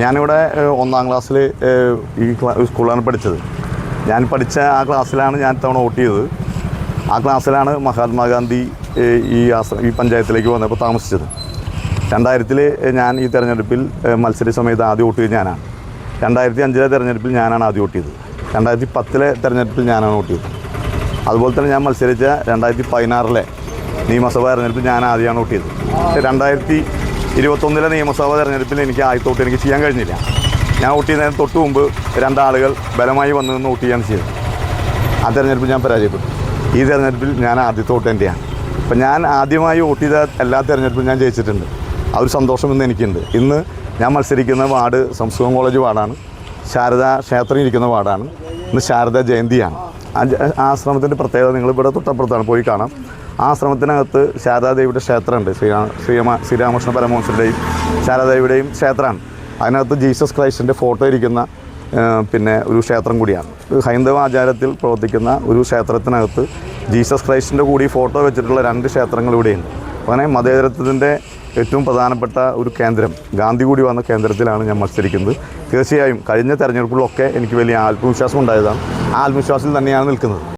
ഞാനിവിടെ ഒന്നാം ക്ലാസ്സിൽ ഈ സ്കൂളിലാണ് പഠിച്ചത്. ഞാൻ പഠിച്ച ആ ക്ലാസ്സിലാണ് ഞാൻ തവണ വോട്ട് ചെയ്തത്. ആ ക്ലാസ്സിലാണ് മഹാത്മാഗാന്ധി ഈ ഈ പഞ്ചായത്തിലേക്ക് വന്നപ്പോൾ താമസിച്ചത്. രണ്ടായിരത്തിൽ ഞാൻ ഈ തെരഞ്ഞെടുപ്പിൽ മത്സരി സമയത്ത് ആദ്യം വോട്ട് ചെയ്ത് ഞാനാണ്. രണ്ടായിരത്തി അഞ്ചിലെ തെരഞ്ഞെടുപ്പിൽ ഞാനാണ് ആദ്യം വോട്ട് ചെയ്തത്. രണ്ടായിരത്തി പത്തിലെ തെരഞ്ഞെടുപ്പിൽ ഞാനാണ് വോട്ട് ചെയ്തത്. അതുപോലെ തന്നെ ഞാൻ മത്സരിച്ച രണ്ടായിരത്തി പതിനാറിലെ നിയമസഭാ തെരഞ്ഞെടുപ്പിൽ ഞാൻ ആദ്യമാണ് വോട്ട് ചെയ്തത്. രണ്ടായിരത്തി ഇരുപത്തൊന്നിലെ നിയമസഭാ തെരഞ്ഞെടുപ്പിൽ എനിക്ക് ആയിത്തോട്ട് എനിക്ക് ചെയ്യാൻ കഴിഞ്ഞില്ല. ഞാൻ വോട്ട് ചെയ്യുന്നതിന് തൊട്ട് മുമ്പ് രണ്ടാളുകൾ ബലമായി വന്നു നിന്ന് വോട്ട് ചെയ്യാണ് ചെയ്തത് ആ തെരഞ്ഞെടുപ്പിൽ ഞാൻ പരാജയപ്പെട്ടു. ഈ തെരഞ്ഞെടുപ്പിൽ ഞാൻ ആദ്യത്തെ വോട്ട് എന്റെയാണ് അപ്പം ഞാൻ ആദ്യമായി വോട്ട് ചെയ്ത എല്ലാ തെരഞ്ഞെടുപ്പിലും ഞാൻ ജയിച്ചിട്ടുണ്ട്. ആ ഒരു സന്തോഷം ഇന്ന് എനിക്കുണ്ട്. ഇന്ന് ഞാൻ മത്സരിക്കുന്ന വാർഡ് സംസ്കൃതം കോളേജ് വാർഡാണ്. ശാരദ ക്ഷേത്രം ഇരിക്കുന്ന വാർഡാണ്. ഇന്ന് ശാരദ ജയന്തിയാണ്. ആശ്രമത്തിന്റെ പ്രത്യേകത നിങ്ങൾ ഇവിടെ തൊട്ടപ്പുറത്താണ്. പോയി കാണാം. ആ ആശ്രമത്തിനകത്ത് ശാരദാദേവിയുടെ ക്ഷേത്രമുണ്ട്. ശ്രീരാ ശ്രീരാമ ശ്രീരാമകൃഷ്ണ പരമഹംസരുടെയും ശാരദാദേവിയുടെയും ക്ഷേത്രമാണ്. അതിനകത്ത് ജീസസ് ക്രൈസ്റ്റിന്റെ ഫോട്ടോ ഇരിക്കുന്ന പിന്നെ ഒരു ക്ഷേത്രം കൂടിയാണ്. ഹൈന്ദവ ആചാരത്തിൽ പ്രവർത്തിക്കുന്ന ഒരു ക്ഷേത്രത്തിനകത്ത് ജീസസ് ക്രൈസ്റ്റിന്റെ കൂടി ഫോട്ടോ വെച്ചിട്ടുള്ള രണ്ട് ക്ഷേത്രങ്ങൾ ഇവിടെയുണ്ട്. അങ്ങനെ മതേതരത്വത്തിന്റെ ഏറ്റവും പ്രധാനപ്പെട്ട ഒരു കേന്ദ്രം ഗാന്ധി കൂടി വന്ന കേന്ദ്രത്തിലാണ് ഞാൻ മത്സരിക്കുന്നത്. തീർച്ചയായും കഴിഞ്ഞ തെരഞ്ഞെടുപ്പിലൊക്കെ എനിക്ക് വലിയ ആത്മവിശ്വാസം ഉണ്ടായതാണ്. ആ ആത്മവിശ്വാസത്തിൽ തന്നെയാണ് നിൽക്കുന്നത്.